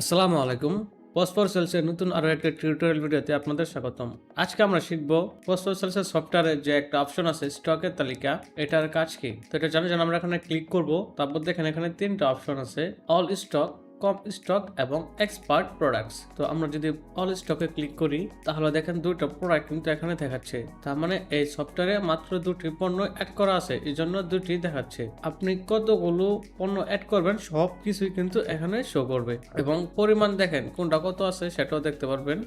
আসসালামু আলাইকুম। পসফর সেলসের নতুন আরও একটা টিউটোরিয়াল ভিডিওতে আপনাদের স্বাগতম। আজকে আমরা শিখব পসফর সেলসের সফটওয়্যারের যে একটা অপশন আছে, স্টকের তালিকা, এটার কাজ কি? তো এটা জানার জন্য আমরা এখানে ক্লিক করব, তারপর দেখেন এখানে তিনটা অপশন আছে অল স্টক কম স্টক এবং এক্সপার্ট প্রোডাক্টস। তো আমরা যদি অল স্টকে ক্লিক করি, তাহলে দেখেন দুটো প্রোডাক্ট কিন্তু এখানে দেখাচ্ছে। তার মানে এই সফটওয়্যারে মাত্র দুটি পণ্য অ্যাড করা আছে, এই জন্য দুটি দেখাচ্ছে। আপনি কতগুলো পণ্য অ্যাড করবেন সব কিছুই কিন্তু এখানে শো করবে। এবং পরিমাণ দেখেন, কোনটা কত আছে সেটাও দেখতে পারবেন।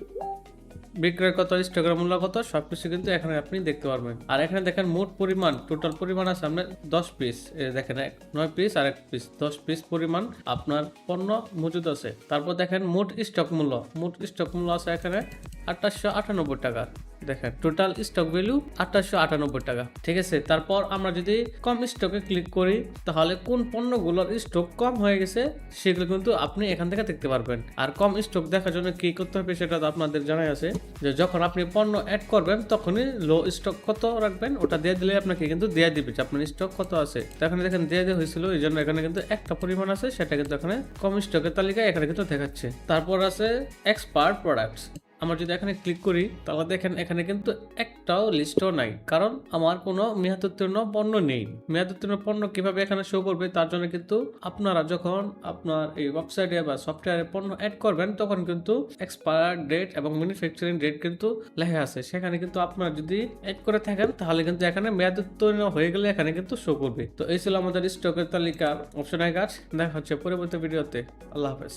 বিক্রয় কত স্টকের মূল্য কত, সবকিছু কিন্তু এখানে আপনি দেখতে পারবেন। আর এখানে দেখেন মোট পরিমাণ টোটাল পরিমাণ আছে আপনার দশ পিস দেখেন এক, নয় পিস আর এক পিস দশ পিস পরিমাণ আপনার পণ্য মজুদ আছে। তারপর দেখেন মোট স্টক মূল্য, মোট স্টক মূল্য আছে এখানে আঠাশশো আটানব্বই টাকা। দেখেন টোটাল স্টক ভ্যালু আঠাশশো আটানব্বই টাকা। ঠিক আছে, তারপর আমরা যদি কম স্টকে ক্লিক করি, তাহলে কোন পণ্যগুলোর স্টক কম হয়ে গেছে, সেগুলো কিন্তু আপনি এখান থেকে দেখতে পারবেন। আর কম স্টক দেখার জন্য কি করতে হবে সেটা তো আপনাদের জানাই আছে, যে যখন আপনি পণ্য অ্যাড করবেন, তখনই লো স্টক কত রাখবেন, ওটা দিয়ে দিলে আপনাকে কিন্তু দিয়ে দিবে যে আপনার স্টক কত আছে। তো এখানে দেখেন, দিয়ে দেওয়া হয়েছিল, এই জন্য এখানে কিন্তু একটা পরিমাণ আছে, সেটা কিন্তু এখানে কম স্টকের তালিকায় এখানে কিন্তু দেখাচ্ছে। তারপর আছে এক্সপার্ট প্রোডাক্টস আমরা যদি এখানে ক্লিক করি, তাহলে দেখেন এখানে কিন্তু একটাও লিস্টও নাই। কারণ আমার কোনো মেয়াদোত্তীর্ণ পণ্য নেই। মেয়াদোত্তীর্ণ পণ্য কীভাবে এখানে শো করবে, তার জন্য কিন্তু আপনারা যখন আপনার এই ওয়েবসাইটে বা সফটওয়্যারে পণ্য অ্যাড করবেন, তখন কিন্তু এক্সপায়ার ডেট এবং ম্যানুফ্যাকচারিং ডেট কিন্তু লেখা আছে। সেখানে কিন্তু আপনারা যদি অ্যাড করে থাকেন, তাহলে কিন্তু এখানে মেয়াদোত্তীর্ণ হয়ে গেলে এখানে কিন্তু শো করবে। তো এই ছিল আমাদের স্টকের তালিকা অপশনের কাজ। দেখা হচ্ছে পরবর্তী ভিডিওতে আল্লাহ হাফেজ।